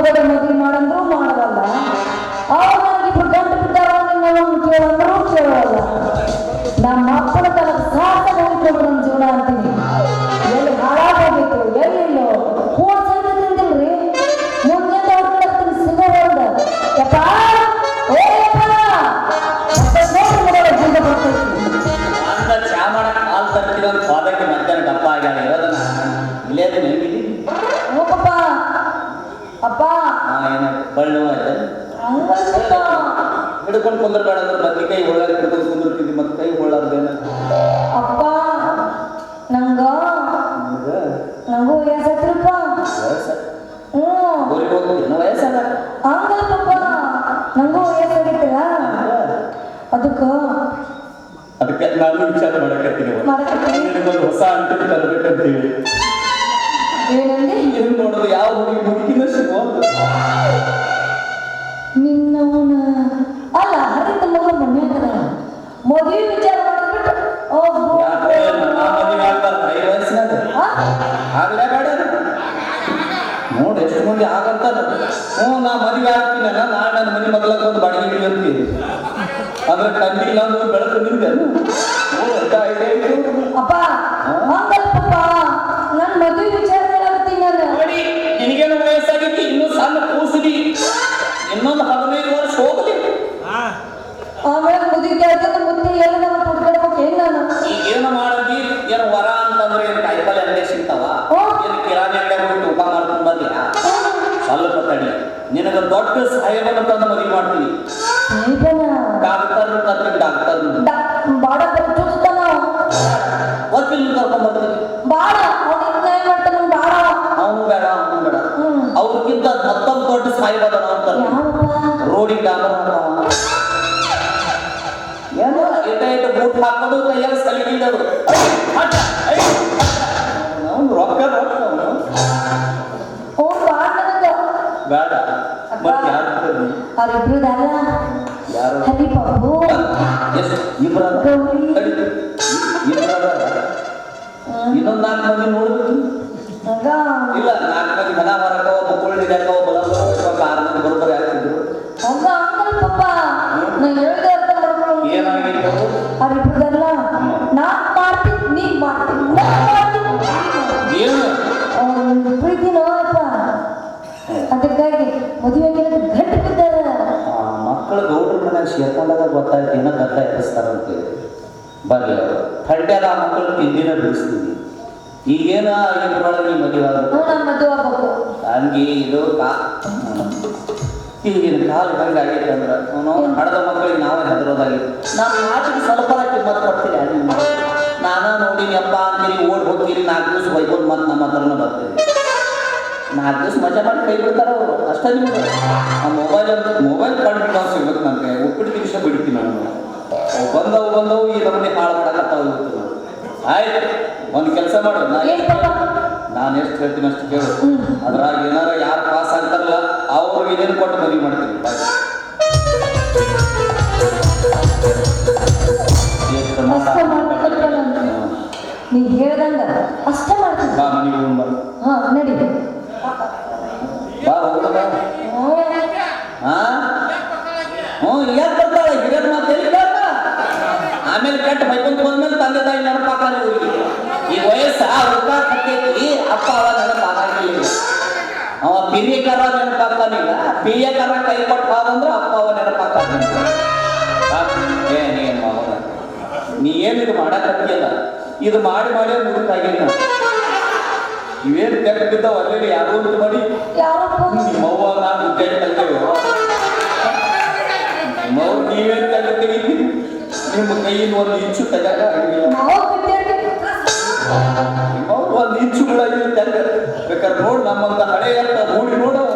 ಮೊದಲ ಮೊದಲು ಹಂಗಲ್ಪ ಹಿಡ್ಕೊಂಡು ಕುಂದ್ರಬೇಡ ಅಂದ್ರೆ ಮತ್ತೆ ಕೈ ಒಳಗೆ ಹಿಡ್ಕೊಂಡು ಕುಂದಿರ್ತಿದ್ದಿ ಮತ್ತೆ ಕೈ ಒಳ್ಳಾರ್ದೇನ ಅಪ್ಪ ನಂಗ? ನಂಗೂ? ವಯಸ್ಸಾಯ್ತಲ್ಪ ವಯಸ್ಸ? ಹ್ಞೂ. ಊರಿಗೆ ಹೋಗ್ತೀನಿ ವಯಸ್ಸಾಗ ಹಂಗಲ್ಲಪ್ಪ. ನಂಗೂ ವಯಸ್ಸಾಗಿತ್ತಲ್ಲ ಅದಕ್ಕ ಅದಕ್ಕೆ ನಾನು ವಿಚಾರ ಮಾಡಕತ್ತೀನಿ. ಮಾಡಕತ್ತೀನಿ. ಹೊಸ ಅಂತ ತರಬೇಕಂತ ಹೇಳಿ ಮಂದಿ ಆಗಂತ ಹ್ಞೂ ನಾ ಮದುವೆ ಆಗ್ತೀನಿ ನಾಳೆ ನನ್ನ ಮನೆ ಮಗ್ಲಾಗ ಒಂದು ಬಾಡಿಗೆ ಹಿಡಿ ಅಂತೀನಿ. ಅಂದ್ರೆ ಕಂಡಿಲ್ಲ ಅಂದ್ರೆ ಬೆಳಕು ನಿಮ್ಗೆ ಅಪ್ಪ ಹಂಗಲ್ಲಪ್ಪ ನನ್ನ ಮದುವೆ ವಿಚಾರ ನಿನಗ ದೊಡ್ಡ ಸಾಹೇಬನ ತಂದು ಮದುವೆ ಮಾಡ್ತೀನಿ. ಸಾಯ್ಬನ ಡಾಕ್ಟರ್ ಕರ್ಕೊಂಡು ಡಾಕ್ಟರ್ ಬಾಡ ಚೂಸ್ತಾನ ವಕೀಲ್ ಕರ್ಕೊಂಡ್ ಬರ್ತೀನಿ ಬಾಡ ಅವನಿಗೆ ನ್ಯಾಯ ಮಾಡ್ತಾನ ಬಾಡ? ಅವನು ಬೇಡ ಅವನು ಬೇಡ. ಹ್ಮ್. ಅವ್ರಿಗಿಂತ ಮತ್ತೊಂದು ದೊಡ್ಡ ಸಾಹೇಬ ರೋಡಿಗೆ ಏನೋ ಬೂಟ್ ಹಾಕೋದು ಇಡೋದು ರೊಕ್ಕ ರೊಕ್ಕ ಬೇಡ. ಮತ್ತೆ ಯಾರು ಆ ಅವ್ರಿಬ್ರದಲ್ಲ ಯಾರು? ಹರಿ ಬಾಬು. ಎಸ್ ಇಬ್ರ ಇನ್ನೊಂದು ನಾಲ್ಕು ಮಂದಿ ನೋಡ್ಬೇಕು ಇಲ್ಲ ನಾಲ್ಕು ಮಂದಿ ಮನ ಮಾರಕ ಒಬ್ಬ ಕುಳ್ಳಿ ಹಿಡ್ಯಾಕ ಒಬ್ಬ ಬಲ ಒಬ್ಬ ಆರು ಮಂದಿ ಬರೋಬ್ಬರಿ ಆಗ್ತಿದ್ರು. ಹಂಗ? ಹಂಗಲ್ಲ ಪಪ್ಪ. ನಾ ಹೇಳ್ದೆ ಅರ್ಥ ಮಾಡ್ಕೊಳ್ಳೋ ಏನಾಗಿತ್ತು? ಅವ್ರು? ಅವ್ರಿಬ್ರದಲ್ಲ ನಾ ಮಾಡ್ತೀನಿ ನೀ ಮಾಡ್ತೀನಿ. ಅದಕ್ಕಾಗಿ ಮದುವೆ ಗಟ್ಟಿ ಆ, ಮಕ್ಕಳು ಗೌಡ್ರ ಮನೆಯಾಗ ಸೇರ್ಕೊಂಡಾಗ ಗೊತ್ತಾಯ್ತು ಇನ್ನೂ ಗದ್ದ ಎಬ್ಬಿಸ್ತಾರಂತ ಹೇಳಿ. ಬರ್ಲಿ ಅವರು. ಥಂಡ್ಯಾಗ ಆ ಮಕ್ಕಳು ತಿಂದಿನ ಬಿಡಿಸ್ತೀವಿ ಈಗೇನ ಇಬ್ಬರೊಳಗೆ ಮದುವೆ ನಮ್ಮ ಹಂಗೆ ಇದು ಕಾ ಈಗಿನ ಕಾಲ ಹಂಗಾಗೈತೆ ಅಂದ್ರೆ ಹಡದ ಮಕ್ಕಳಿಗೆ ನಾವೇ ಹೆದರೋದಾಗಿತ್ತು. ನಾವು ಮಾತಿಗೆ ಸ್ವಲ್ಪ ಕಿಮ್ಮತ್ ಕೊಡ್ತೀರಿ ಅಲ್ಲಿ ನಾನ ನೋಡಿನಿ ಅಪ್ಪ ಅಂತೀರಿ ಓಡ್ ಹೋಗ್ತೀರಿ ನಾಲ್ಕು ದಿವಸ ಬೈಕೊಂಡು ಮತ್ತೆ ನಮ್ಮ ಹತ್ರನೂ ಬರ್ತೀರಿ ನಾಲ್ಕು ದಿವಸ ಮಜಾ ಮಾಡಿ ಕೈ ಬಿಡ್ತಾರ ಅವರು. ಅಷ್ಟೇ ನಿಮ್ಗೆ. ಆ ಮೊಬೈಲ್ ಅಂತ ಮೊಬೈಲ್ ಕಂಡು ನಾವು ಸಿಗ್ಬೇಕು ನನ್ನ ಕೈ ಉಪ್ಪಿಟ್ಟು ದಿವಸ ಬಿಡ್ತೀನಿ ನಾನು. ಬಂದವು ಬಂದವು ಈ ನಮ್ಮನೆ ಹಾಳು ಮಾಡಕತ್ತಾವ ಆಯ್ತು ಒಂದು ಕೆಲಸ ಮಾಡು. ನಾನು ಎಷ್ಟು ಹೇಳ್ತೀನಿ ಅಷ್ಟು ಕೇಳು. ಅದ್ರಾಗ ಏನಾರ ಯಾರು ಪಾಸ್ ಆಗ್ತಾರಲ್ಲ ಅವ್ರಿಗೆ ಇದೇನು ಕೊಟ್ಟು ಮದುವೆ ಮಾಡ್ತೀನಿ. ನೀ ಹೇಳ್ದಂಗ ಅಷ್ಟೇ ಮಾಡ್ತೀನಿ. ಬಾ ಮನೆಗೆ ಬಾ. ಹಾ ನಡಿ. ಕೆಟ್ಟ ಬೈಕೊಂತ ಬಂದ್ಮೇಲೆ ತಂದೆ ತಾಯಿ ನೆನಪಾಕಾರ ಈ ವಯಸ್ಸ ಹುಡುಗ ಕಟ್ಟೈತಿ ಅಪ್ಪ ಅವ ನೆನಪಾಗಿಲ್ಲ ಅವ ಪಿರಿಯಕರ ನೆನಪಾಗ್ತಾನೀಗ ಪಿರಿಯಕರ ಕೈ ಕೊಟ್ಟು ಅಂದ್ರೆ ಅಪ್ಪ ಅವ ನೆನಪಾಗ್ತಾನೆ ನೀ ಏನು ಇದು ಮಾಡಕತ್ತಿಯಲ್ಲ ಇದು ಮಾಡಿ ಮಾಡಿ ಮುಗಿತಾಗಿಲ್ಲ ಇವೇನು ಕೆಟ್ಟ ಬಿದ್ದಾವ? ಅಲ್ಲೇ ಯಾರೋ ಇದು ಮಾಡಿ. ಯಾರಪ್ಪ? ನಿಮ್ಮವ್ವ ನಾನು ಜೈ ನಿಮ್ಮ ಕೈಯಿಂದ ಒಂದು ಇಂಚು ತಗಾಗ ಆಗಿಲ್ಲ ಒಂದು ಇಂಚು ಕೂಡ ಇಲ್ಲ ತೆಗ ಬೇಕಾದ್ರೆ ನೋಡ್ ನಮ್ಮಂತ ಹಳೆಯ ನೋಡಿ ನೋಡಿ